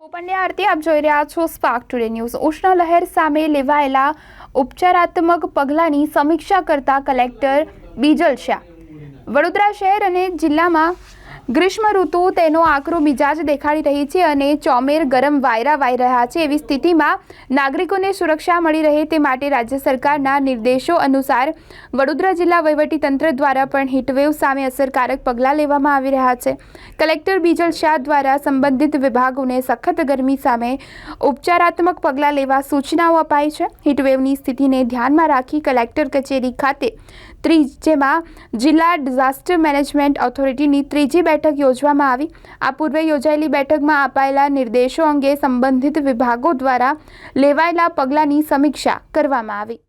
હું પંડ્યા આરતી આપ જોઈ રહ્યા છો સ્પાર્ક ટુડે ન્યૂઝ ઉષ્ણ લહેર સામે લેવાયેલા ઉપચારાત્મક પગલાંની સમીક્ષા કરતા કલેક્ટર બીજલ શાહ. વડોદરા શહેર અને જિલ્લામાં ગ્રીષ્મ ઋતુ તેનો આકરો મિજાજ દેખાડી રહી છે અને ચોમેર ગરમ વાયરા વાઈ રહ્યા છે. એવી સ્થિતિમાં નાગરિકોને સુરક્ષા મળી રહે તે માટે રાજ્ય સરકારના નિર્દેશો અનુસાર વડોદરા જિલ્લા વહીવટીતંત્ર દ્વારા પણ હીટવેવ સામે અસરકારક પગલાં લેવામાં આવી રહ્યા છે. કલેક્ટર બીજલ શાહ દ્વારા સંબંધિત વિભાગોને સખત ગરમી સામે ઉપચારાત્મક પગલાં લેવા સૂચનાઓ અપાઈ છે. હીટવેવની સ્થિતિને ધ્યાનમાં રાખી કલેક્ટર કચેરી ખાતે ત્રીજ, જેમાં જિલ્લા ડિઝાસ્ટર મેનેજમેન્ટ ઓથોરિટીની ત્રીજી બેઠક યોજવામાં આવી. આ પૂર્વે યોજાયેલી બેઠકમાં અપાયેલા નિર્દેશો અંગે સંબંધિત વિભાગો દ્વારા લેવાયેલા પગલાંની સમીક્ષા કરવામાં આવી.